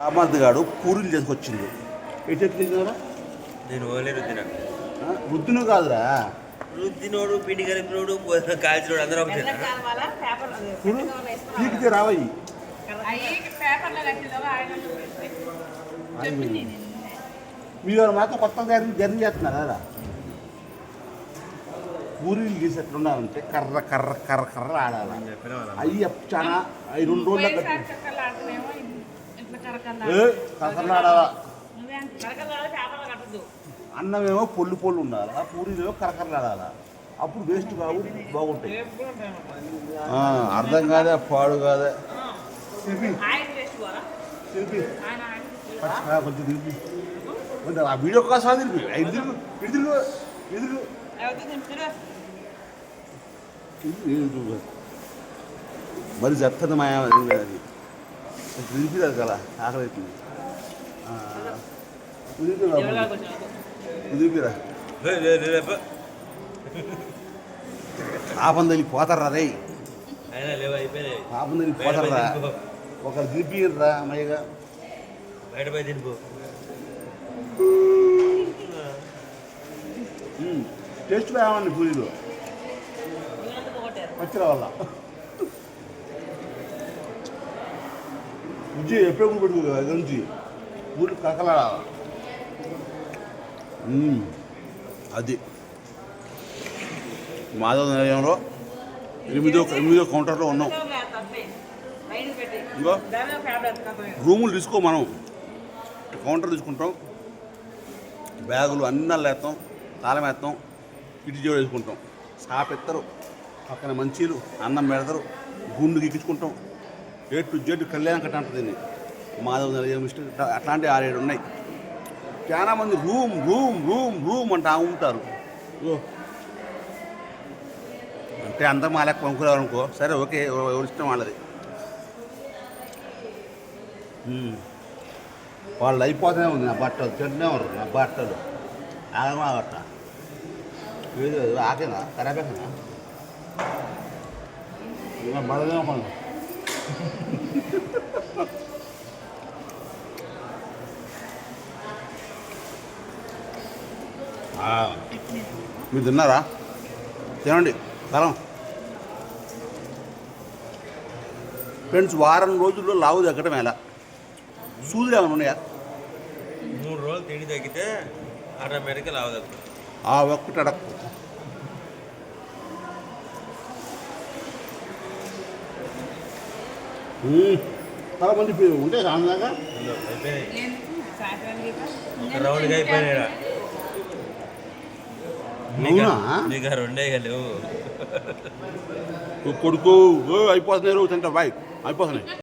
రామర్ది గాడు పూరీలు చేసుకొచ్చిండు ఎటు చెప్తున్నారా నేను ఓలే రుద్దిన. వృద్ధును కాదురా. రుద్దినోడు పిండి కలిపినోడు కాల్చినోడు అందరూ ఒకటే కావాలా పేపర్ చూడు పీకితే రావయ్యి మీరు మాత్రం కొత్త జర్నీ జర్నీ చేస్తున్నారా పూరీలు చేసేట్లున్నారంటే కర్ర కర్ర కర్ర కర్ర ఆడాల? అయ్యి చాలా అవి రెండు రోజుల అన్నమేమో పొల్లు పొల్లు ఉండాలి ఆ పూరీలేమో కరకరలు ఆడాలా అప్పుడు వేస్ట్ కావు బాగుంటాయి. ఆ, అర్థం కాదే పాడు కాదే. కొంచెం తిరిపి ఆ వీడియో కోసం తిరిపి ఎవరితో తింటారు ఇది మరి చెప్తుంది మా అది. తిరిగిరాదు కదా ఆకలి అవుతుంది కుదిరిపిరా కుదిరిపిరా పాపం తల్లి పోతారా రే అయినా లేవు అయిపోయినాయి. పాపం తల్లి పోతారా? ఒకరు తిరిపిరా అమ్మయ్యగా. బయట పోయి తినిపో. టేస్ట్ బాగుంది పూరీలో వల్ల ఉజ్జి ఎప్పుడు పెడుతుంది కదా నుంచి పూరి అది మాధవ నిలయంలో ఎనిమిదో ఎనిమిదో కౌంటర్లో ఉన్నాం ఇంకో రూములు తీసుకో మనం కౌంటర్ తీసుకుంటాం బ్యాగులు అన్నీ వేస్తాం తాళం వేస్తాం ఇటు జోడు వేసుకుంటాం షాప్ ఎత్తారు పక్కన మంచీలు అన్నం పెడతారు గుండు గిక్కించుకుంటాం ఏ టు జెడ్ కళ్యాణం కట్ట అంటుంది మాధవ నిలయం అట్లాంటి ఆరేడు ఉన్నాయి. చాలా మంది రూమ్ రూమ్ రూమ్ రూమ్ అంటా ఉంటారు. ఓ. అంటే అందరూ మా లెక్క కొనుక్కురారు అనుకో. సరే ఓకే ఎవ- ఎవరి ఇష్టం వాళ్ళది. వాళ్ళు అయిపోతూనే ఉంది నా బట్టలు. తింటూనే ఉన్నారు నా బట్టలు. ఆగమా బట్ట ఏది ఆకేనా ఇంకా బడదే పనులు. మీరు తిన్నారా? తినండి తరం ఫ్రెండ్స్ వారం రోజుల్లో లావు తగ్గడం ఎలా? సూదులు ఏమైనా ఉన్నాయా? మూడు రోజులు తిండి తగ్గితే ఆటోమేటిక్గా లావదగ్గుతుంది ఆ ఒక్కటి అడక్కు. చాలా మంది ఉంటే సాయంత్రం రౌండ్గా. అవునా? నీకు రెండే లేవు. కొడుకు ఓ అయిపోతున్నాయి తింటా బాయ్. అయిపోతున్నాయి.